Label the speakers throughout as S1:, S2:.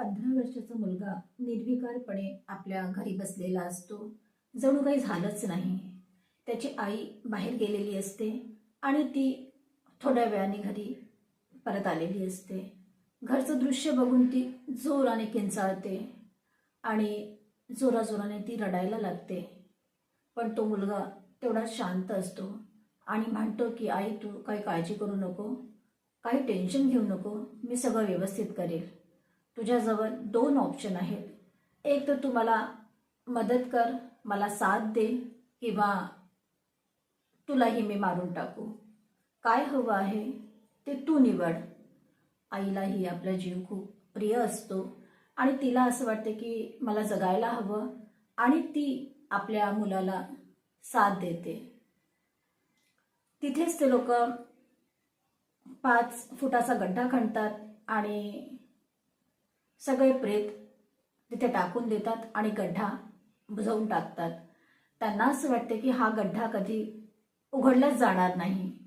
S1: पंधरा वर्षाचा मुलगा निर्विकारपणे आपल्या घरी बसलेला असतो. जणू काही झालंच नाही. त्याची आई बाहेर गेलेली असते आणि ती थोड्या वेळाने घरी परत आलेली असते. घरचं दृश्य बघून ती जोराने किंचाळते आणि जोराजोराने ती रडायला लागते. पण तो मुलगा तेवढा शांत असतो आणि म्हणतो की आई तू काही काळजी करू नको. काही टेन्शन घेऊ नको. मी सगळं व्यवस्थित करेल. तुझ्याजवळ दोन ऑप्शन आहेत. एक तर तू मला मदत कर मला साथ दे किंवा तुलाही मी मारून टाकू. काय हवं आहे ते तू निवड. आईलाही आपला जीव खूप प्रिय असतो आणि तिला असं वाटतं की मला जगायला हवं आणि ती आपल्या मुलाला साथ देते. तिथेच ते लोक पाच फुटाचा गड्डा खणतात आणि सगळे प्रेत तिथे टाकून देतात आणि गड्ढा बुजवून टाकतात. त्यांना असं वाटते की हा गड्डा कधी उघडलाच जाणार नाही.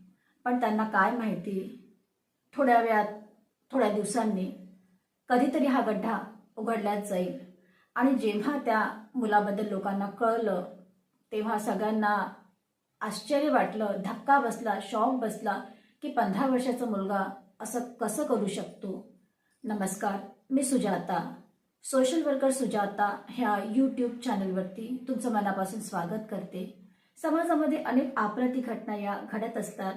S1: पण त्यांना काय माहिती? थोड्या वेळात थोड्या दिवसांनी कधीतरी हा गड्डा उघडल्याच जाईल. आणि जेव्हा त्या मुलाबद्दल लोकांना कळलं तेव्हा सगळ्यांना आश्चर्य वाटलं धक्का बसला शॉक बसला की पंधरा वर्षाचा मुलगा असं कसं करू शकतो? नमस्कार. मी सुजाता सोशल वर्कर सुजाता ह्या यूट्यूब चॅनलवरती तुमचं मनापासून स्वागत करते. समाजामध्ये अनेक आपराधी घटना या घडत असतात.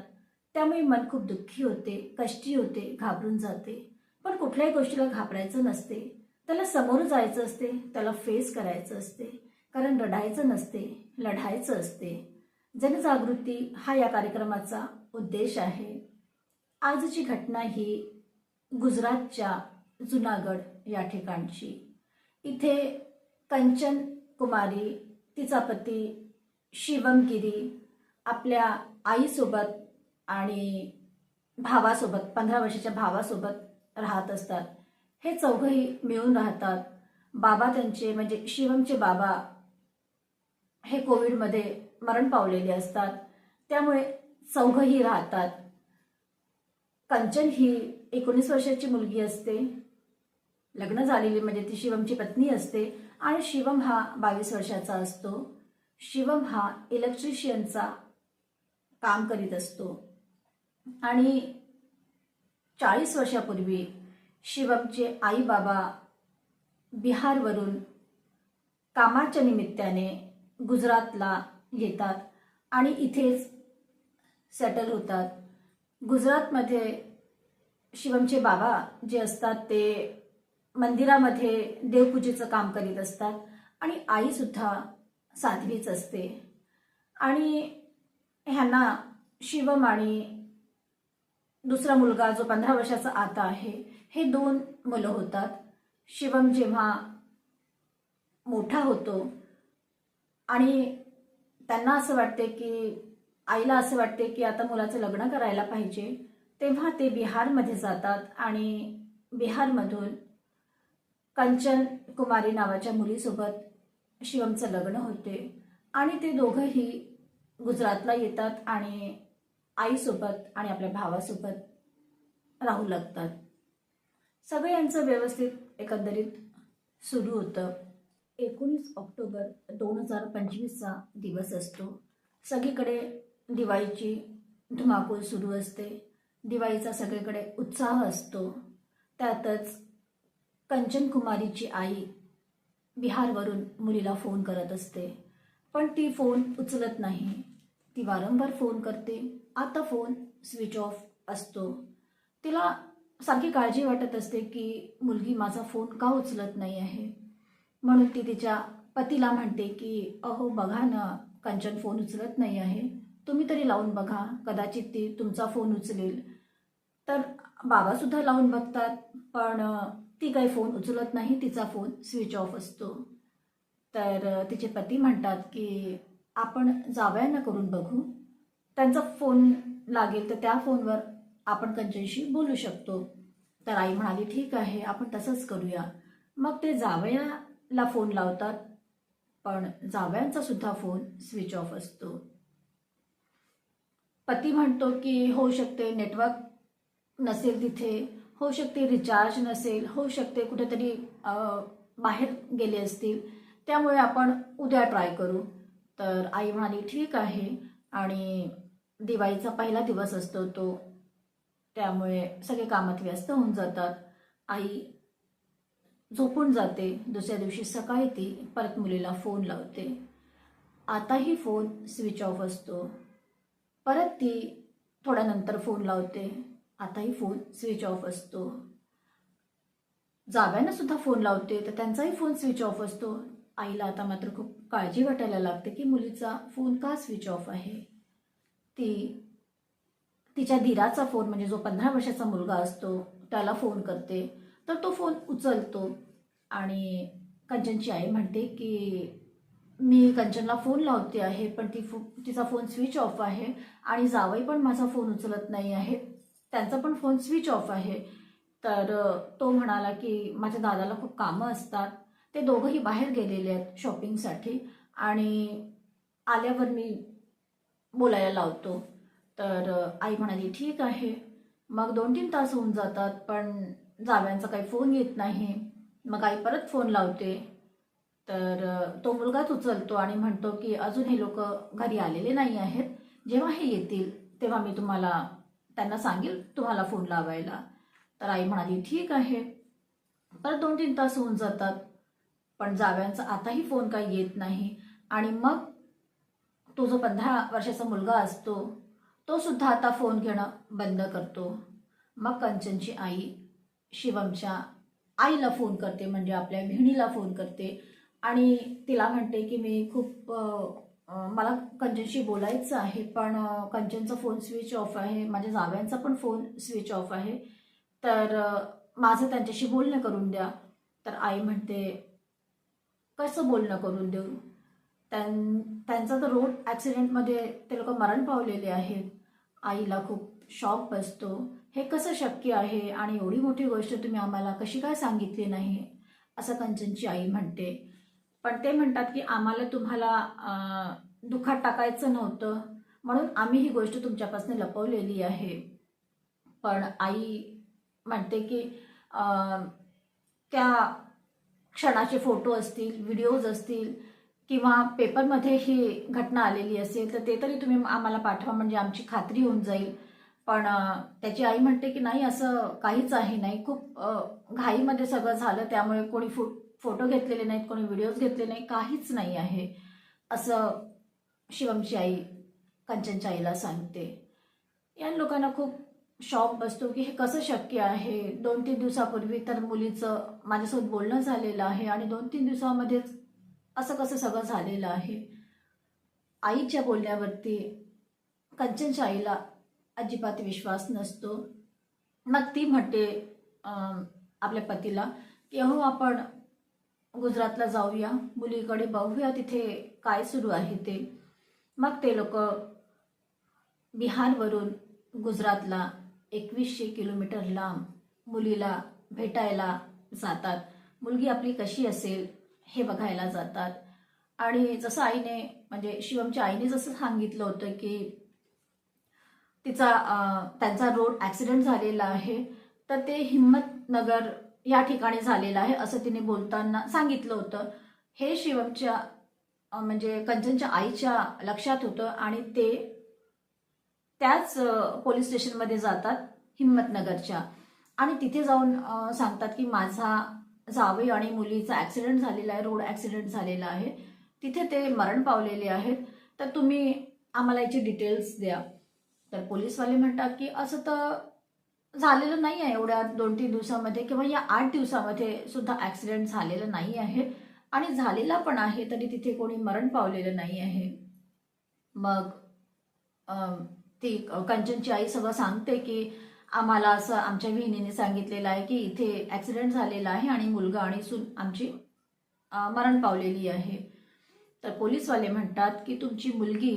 S1: त्यामुळे मन खूप दुःखी होते कष्टी होते घाबरून जाते. पण कुठल्याही गोष्टीला घाबरायचं नसते. त्याला समोर जायचं असते त्याला फेस करायचं असते. कारण रडायचं नसते लढायचं असते. जनजागृती हा या कार्यक्रमाचा उद्देश आहे. आजची घटना ही गुजरातच्या जुनागड या ठिकाणची. इथे कंचन कुमारी तिचा पती शिवमगिरी आपल्या आईसोबत आणि भावासोबत पंधरा वर्षाच्या भावासोबत राहत असतात. हे चौघही मिळून राहतात. बाबा त्यांचे म्हणजे शिवमचे बाबा हे कोविडमध्ये मरण पावलेले असतात. त्यामुळे चौघही राहतात. कंचन ही एकोणीस वर्षाची मुलगी असते. लग्न झालेली म्हणजे ती शिवमची पत्नी असते आणि शिवम हा बावीस वर्षाचा असतो. शिवम हा इलेक्ट्रिशियनचा काम करीत असतो. आणि चाळीस वर्षापूर्वी शिवमचे आई बाबा बिहारवरून कामाच्या निमित्ताने गुजरातला येतात आणि इथेच सेटल होतात. गुजरातमध्ये शिवमचे बाबा जे असतात ते मंदिरामध्ये देवपूजेचं काम करीत असतात. आणि आईसुद्धा साध्वीच असते. आणि ह्यांना शिवम आणि दुसरा मुलगा जो पंधरा वर्षाचा आता आहे हे दोन मुलं होतात. शिवम जेव्हा मोठा होतो आणि त्यांना असं वाटते की आईला असं वाटते की आता मुलाचं लग्न करायला पाहिजे तेव्हा ते बिहारमध्ये जातात आणि बिहारमधून कंचन कुमारी नावाच्या मुलीसोबत शिवमचं लग्न होते. आणि ते दोघंही गुजरातला येतात आणि आईसोबत आणि आपल्या भावासोबत राहू लागतात. सगळं यांचं व्यवस्थित एकंदरीत सुरू होतं. एकोणीस ऑक्टोबर दोन हजार पंचवीसचा दिवस असतो. सगळीकडे दिवाळीची धुमाकूळ सुरू असते. दिवाळीचा सगळीकडे उत्साह असतो. त्यातच कंचन कुमारीची आई बिहारवरून मुलीला फोन करत असते. पण ती फोन उचलत नाही. ती वारंवार फोन करते. आता फोन स्विच ऑफ असतो. तिला सारखी काळजी वाटत असते की मुलगी माझा फोन का उचलत नाही आहे? म्हणून ती तिच्या पतीला म्हणते की अहो बघा ना कंचन फोन उचलत नाही आहे. तुम्ही तरी लावून बघा. कदाचित ती तुमचा फोन उचलेल. तर बाबासुद्धा लावून बघतात. पण ती काही फोन उचलत नाही तिचा फोन स्विच ऑफ असतो. तर तिचे पती म्हणतात की आपण जावयांना करून बघू. त्यांचा फोन लागेल तर त्या फोनवर आपण कंचनशी बोलू शकतो. तर आई म्हणाली ठीक आहे आपण तसंच करूया. मग ते जावयाला फोन लावतात पण जावयांचा सुद्धा फोन स्विच ऑफ असतो. पती म्हणतो की होऊ शकते नेटवर्क नसेल तिथे. होऊ शकते रिचार्ज नसेल होऊ शकते कुठेतरी बाहेर गेले असतील. त्यामुळे आपण उद्या ट्राय करू. तर आई म्हणाली ठीक आहे. आणि दिवाळीचा पहिला दिवस असतो तो. त्यामुळे सगळे कामात व्यस्त होऊन जातात. आई झोपून जाते. दुसऱ्या दिवशी सकाळी ती परत मुलीला फोन लावते. आताही फोन स्विच ऑफ असतो. परत ती थोड्यानंतर फोन लावते. आताही फोन स्विच ऑफ असतो. जाव्यांना सुद्धा फोन लावते तर त्यांचाही फोन स्विच ऑफ असतो. आईला आता मात्र खूप काळजी वाटायला लागते की मुलीचा फोन का स्विच ऑफ आहे? ती तिच्या धीराचा फोन म्हणजे जो पंधरा वर्षाचा मुलगा असतो त्याला फोन करते. तर तो फोन उचलतो आणि कंचनची आई म्हणते की मी कंचनला फोन लावते आहे पण ती फो तिचा फोन स्विच ऑफ आहे आणि जावई पण माझा फोन उचलत नाही आहे. त्यांचा पण फोन स्विच ऑफ आहे. तर तो म्हणाला की माझ्या दादाला खूप कामं असतात. ते दोघंही बाहेर गेलेले आहेत शॉपिंगसाठी आणि आल्यावर मी बोलायला लावतो. तर आई म्हणाली ठीक आहे. मग दोन तीन तास होऊन जातात पण जाव्यांचा काही फोन येत नाही. मग आई परत फोन लावते. तर तो मुलगाच उचलतो आणि म्हणतो की अजून हे लोक घरी आलेले नाही आहेत. जेव्हा हे येतील तेव्हा मी तुम्हाला त्यांना सांगेल तुम्हाला फोन लावायला. तर आई म्हणाली ठीक आहे. परत दोन तीन तास होऊन जातात. पण जाव्यांचा आताही फोन काही येत नाही. आणि मग तो जो पंधरा वर्षाचा मुलगा असतो तो सुद्धा आता फोन घेणं बंद करतो. मग कंचनची आई शिवमच्या आईला फोन करते म्हणजे आपल्या बहिणीला फोन करते. आणि तिला म्हणते की मी खूप मला कंचनशी बोलायचं आहे पण कंचनचा फोन स्विच ऑफ आहे माझ्या जाव्यांचा पण फोन स्विच ऑफ आहे. तर माझं त्यांच्याशी बोलणं करून द्या. तर आई म्हणते कसं बोलणं करून देऊ? त्यां त्यांचा तर रोड ॲक्सिडेंटमध्ये ते लोक मरण पावलेले आहेत. आईला खूप शॉक बसतो. हे कसं शक्य आहे? आणि एवढी मोठी गोष्ट तुम्ही आम्हाला कशी काय सांगितली नाही? असं कंचनची आई म्हणते. पण ते म्हणतात की आम्हाला तुम्हाला दुःखात टाकायचं नव्हतं. म्हणून आम्ही ही गोष्ट तुमच्यापासून लपवलेली आहे. पण आई म्हणते की त्या क्षणाचे फोटो असतील व्हिडिओज असतील किंवा पेपरमध्ये ही घटना आलेली असेल तर ते तरी तुम्ही आम्हाला पाठवा म्हणजे आमची खात्री होऊन जाईल. पण त्याची आई म्हणते की नाही असं काहीच आहे नाही. खूप घाईमध्ये सगळं झालं त्यामुळे कोणी फुट फोटो घेतलेले नाहीत कोणी व्हिडिओज घेतले नाही काहीच नाही आहे. असं शिवमची आई कंचनच्या आईला सांगते. या लोकांना खूप शॉक बसतो की हे कसं शक्य आहे? दोन तीन दिवसापूर्वी तर मुलीचं माझ्यासोबत बोलणं झालेलं आहे आणि दोन तीन दिवसामध्येच असं कसं सगळं झालेलं आहे? आईच्या बोलण्यावरती कंचनच्या आईला अजिबात विश्वास नसतो. मग ती म्हणते आपल्या पतीला की अहो आपण गुजरातला जाऊया मुलीकडे बघूया तिथे काय सुरू आहे ते. मग ते लोक बिहारवरून गुजरातला एकवीसशे किलोमीटर लांब मुलीला भेटायला जातात. मुलगी आपली कशी असेल हे बघायला जातात. आणि जसं आईने म्हणजे शिवमच्या आईने जसं सांगितलं होतं की तिचा त्यांचा रोड ॲक्सिडेंट झालेला आहे तर ते हिम्मतनगर या ठिकाणी झालेलं आहे असं तिने बोलताना सांगितलं होतं. हे शिवमच्या म्हणजे कंचनच्या आईच्या लक्षात होतं आणि ते त्याच पोलीस स्टेशनमध्ये जातात हिंमतनगरच्या आणि तिथे जाऊन सांगतात की माझा जावई आणि मुलीचा ॲक्सिडेंट झालेला आहे रोड ॲक्सिडेंट झालेला आहे. तिथे ते मरण पावलेले आहेत. तर तुम्ही आम्हाला याची डिटेल्स द्या. तर पोलीसवाले म्हणतात की असं तर झालेलं नाही आहे एवढ्या दोन तीन दिवसामध्ये किंवा या आठ दिवसामध्ये सुद्धा ॲक्सिडेंट झालेलं नाही आहे. आणि झालेला पण आहे तरी तिथे कोणी मरण पावलेलं नाही आहे. मग ती कंचनची आई सगळं सांगते की आम्हाला असं आमच्या विहिणीने सांगितलेलं आहे की इथे ॲक्सिडेंट झालेला आहे आणि मुलगा आणि सून आमची मरण पावलेली आहे. तर पोलीसवाले म्हणतात की तुमची मुलगी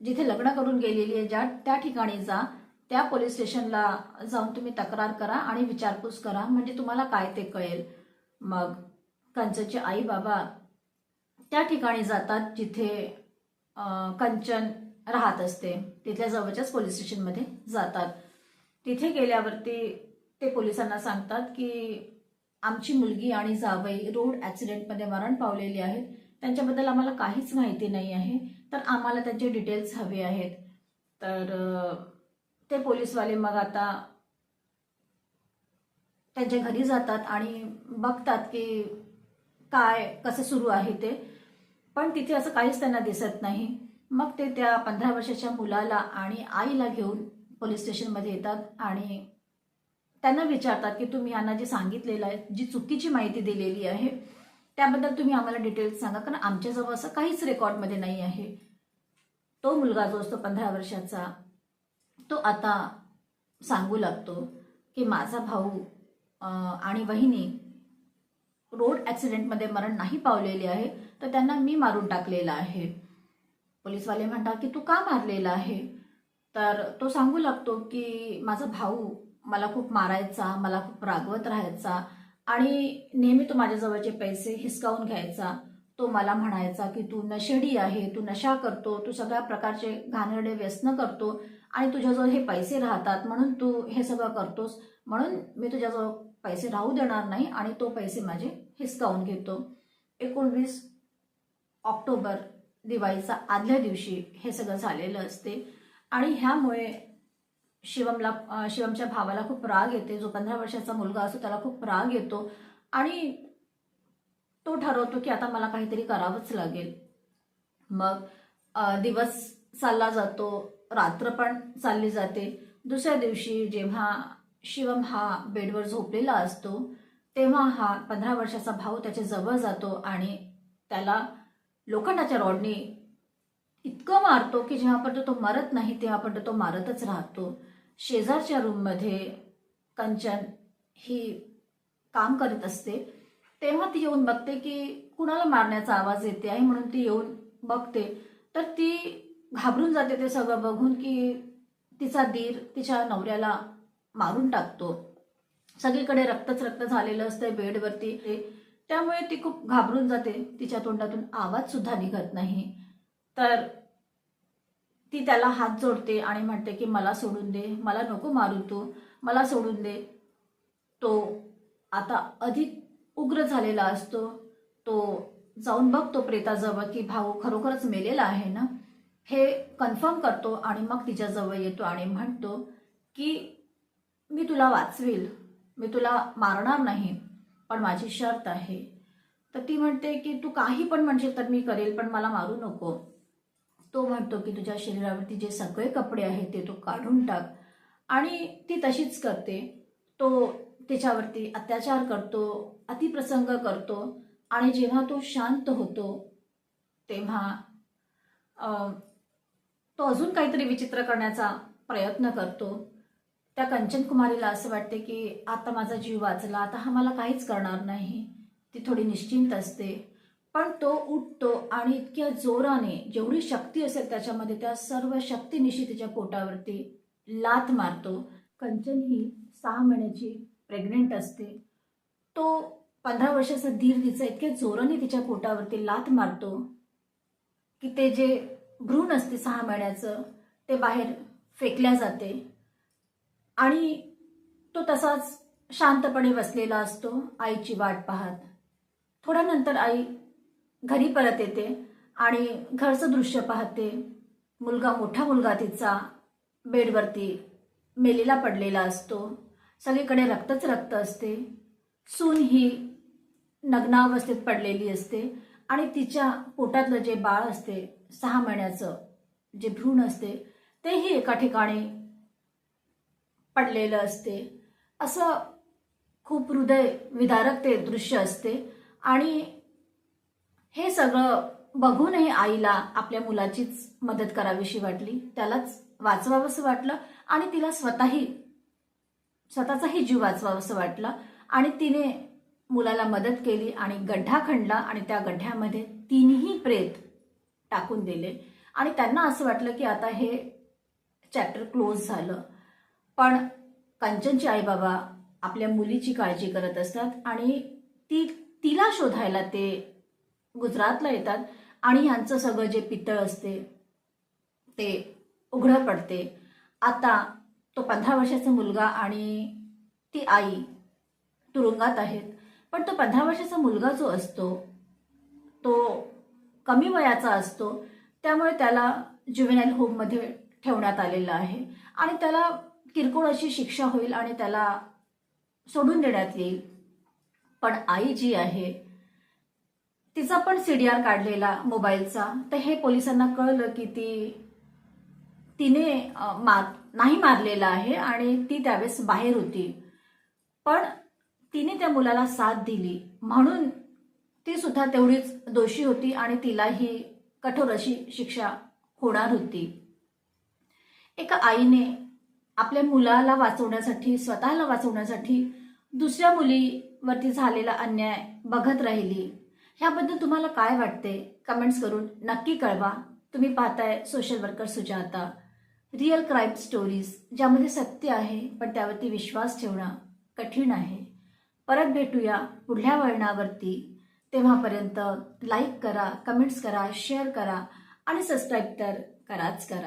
S1: जिथे लग्न करून गेलेली आहे ज्या त्या ठिकाणी जा. त्या पोलीस स्टेशनला जाऊन तुम्ही तक्रार करा आणि विचारपूस करा. म्हणजे तुम्हाला काय ते कळेल? मग कंचनचे आई बाबा त्या ठिकाणी जातात जिथे कंचन राहत असते. तिथल्या जवळच्याच पोलीस स्टेशनमध्ये जातात. तिथे गेल्यावरती ते पोलिसांना सांगतात की आमची मुलगी आणि जावई रोड ॲक्सिडेंटमध्ये मरण पावलेली आहेत त्यांच्याबद्दल आम्हाला काहीच माहिती नाही आहे. तर आम्हाला त्यांचे डिटेल्स हवे आहेत. तर ते पोलीसवाले मग आता त्यांच्या घरी जातात आणि बघतात की काय कसं सुरू आहे ते. पण तिथे असं काहीच त्यांना दिसत नाही. मग ते त्या पंधरा वर्षाच्या मुलाला आणि आईला घेऊन पोलीस स्टेशनमध्ये येतात आणि त्यांना विचारतात की तुम्ही यांना जे सांगितलेलं आहे जी चुकीची माहिती दिलेली आहे त्याबद्दल तुम्ही आम्हाला डिटेल्स सांगा. कारण आमच्याजवळ असं काहीच रेकॉर्डमध्ये नाही आहे. तो मुलगा जो असतो पंधरा वर्षाचा तो आता सांगू लागतो की माझा भाऊ आणि वहिनी रोड ॲक्सिडेंटमध्ये मरण नाही पावलेले आहे तर त्यांना मी मारून टाकलेलं आहे. पोलीसवाले म्हणतात की तू का मारलेला आहे? तर तो सांगू लागतो की माझा भाऊ मला खूप मारायचा मला खूप रागवत राहायचा आणि नेहमी तो माझ्याजवळचे पैसे हिसकावून घ्यायचा. तो मला म्हणायचा की तू नशेडी आहे तू नशा करतो तू सगळ्या प्रकारचे घाणेरडे व्यसन करतो आणि तुझ्याजवळ हे पैसे राहतात म्हणून तू हे सगळं करतोस म्हणून मी तुझ्याजवळ पैसे राहू देणार नाही आणि तो पैसे माझे हिसकावून घेतो. एकोणवीस ऑक्टोबर दिवाळीचा आदल्या दिवशी हे सगळं झालेलं असते. आणि ह्यामुळे शिवमला शिवमच्या भावाला खूप राग येते. जो पंधरा वर्षाचा मुलगा असतो त्याला खूप राग येतो. आणि तो ठरवतो की आता मला काहीतरी करावंच लागेल. मग दिवस चालला जातो रात्र पण चालली जाते. दुसऱ्या दिवशी जेव्हा शिवम हा बेडवर झोपलेला असतो तेव्हा हा पंधरा वर्षाचा भाऊ त्याच्याजवळ जातो आणि त्याला लोखंडाच्या रॉडनी इतकं मारतो की जेव्हापर्यंत तो मरत नाही तेव्हापर्यंत तो मारतच राहतो. शेजारच्या रूममध्ये कंचन ही काम करत असते. तेव्हा ती येऊन बघते की कुणाला मारण्याचा आवाज येते आहे म्हणून ती येऊन बघते. तर ती घाबरून जाते ते सगळं बघून की तिचा दीर तिच्या नवऱ्याला मारून टाकतो. सगळीकडे रक्तच रक्त झालेलं असतं बेडवरती. त्यामुळे ती खूप घाबरून जाते. तिच्या तोंडातून आवाज सुद्धा निघत नाही. तर ती त्याला हात जोडते आणि म्हणते की मला सोडून दे मला नको मारू तू मला सोडून दे. तो आता अधिक उग्र झालेला असतो. तो जाऊन बघतो प्रेताजवळ की भाऊ खरोखरच मेलेला आहे ना? हे कन्फर्म करतो आणि मग तिच्याजवळ येतो आणि म्हणतो की मी तुला वाचवेल. मी तुला मारणार नाही पण माझी शर्त आहे. तर ती म्हणते की तू काही पण म्हणशील तर मी करेल पण मला मारू नको. तो म्हणतो की तुझ्या शरीरावरती जे सगळे कपडे आहेत ते तू काढून टाक. आणि ती तशीच करते. तो तिच्यावरती अत्याचार करतो. अतिप्रसंग करतो आणि जेव्हा तो शांत होतो तेव्हा तो अजून काहीतरी विचित्र करण्याचा प्रयत्न करतो. त्या कंचन कुमारीला असं वाटते की आता माझा जीव वाचला आता हा मला काहीच करणार नाही. ती थोडी निश्चिंत असते. पण तो उठतो आणि इतक्या जोराने जेवढी शक्ती असेल त्याच्यामध्ये त्या सर्व शक्तीनिशी तिच्या पोटावरती लात मारतो. कंचन ही सहा महिन्याची प्रेग्नेंट असते. तो पंधरा वर्षाचा धीर तिचा इतक्या जोराने तिच्या पोटावरती लात मारतो की ते जे भ्रूण असते सहा महिन्याचं ते बाहेर फेकल्या जाते. आणि तो तसाच शांतपणे बसलेला असतो आईची वाट पाहत. थोड्या नंतर आई घरी परत येते आणि घरचं दृश्य पाहते. मुलगा मोठा मुलगा तिचा बेडवरती मेलेला पडलेला असतो. सगळीकडे रक्तच रक्त असते. सून ही नग्नावस्थेत पडलेली असते आणि तिच्या पोटातलं जे बाळ असते सहा महिन्याचं जे भ्रूण असते तेही एका ठिकाणी पडलेलं असते. असं खूप हृदय विदारक ते दृश्य असते. आणि हे सगळं बघूनही आईला आपल्या मुलाचीच मदत करावीशी वाटली. त्यालाच वाचवावंसं वाटलं आणि तिला स्वतःही स्वतःचाही जीव वाचवावंसं वाटलं. आणि तिने मुलाला मदत केली आणि गड्ढा खणला आणि त्या गड्ढ्यामध्ये तिन्ही प्रेत टाकून दिले. आणि त्यांना असं वाटलं की आता हे चॅप्टर क्लोज झालं. पण कंचनचे आई बाबा आपल्या मुलीची काळजी करत असतात आणि ती तिला शोधायला ते गुजरातला येतात आणि ह्यांचं सगळं जे पितळ असते ते उघडं पडते. आता तो पंधरा वर्षाचा मुलगा आणि ती आई तुरुंगात आहेत. पण तो पंधरा वर्षाचा मुलगा जो असतो तो कमी वयाचा असतो त्यामुळे त्याला ज्युवेनाईल होममध्ये ठेवण्यात आलेलं आहे. आणि त्याला किरकोळ अशी शिक्षा होईल आणि त्याला सोडून देण्यात येईल. पण आई जी आहे तिचा पण सी डी आर काढलेला मोबाईलचा. तर हे पोलिसांना कळलं की ती तिने मा मार नाही मारलेला आहे आणि ती त्यावेळेस बाहेर होती. पण तिने त्या मुलाला साथ दिली. म्हणून ती सुद्धा तेवढीच दोषी होती आणि तिलाही कठोर अशी शिक्षा होणार होती. एका आईने आपल्या मुलाला वाचवण्यासाठी स्वतःला वाचवण्यासाठी दुसऱ्या मुलीवरती झालेला अन्याय बघत राहिली. ह्याबद्दल तुम्हाला काय वाटते? कमेंट्स करून नक्की कळवा. तुम्ही पाहताय social worker Sujata. Real crime stories ज्यामध्ये सत्य आहे पण त्यावरती विश्वास ठेवणं कठीण आहे. परत भेटूया पुढल्या वळणावरती. तेव्हापर्यंत लाईक करा कमेंट्स करा शेअर करा आणि सबस्क्राईब तर कराच करा.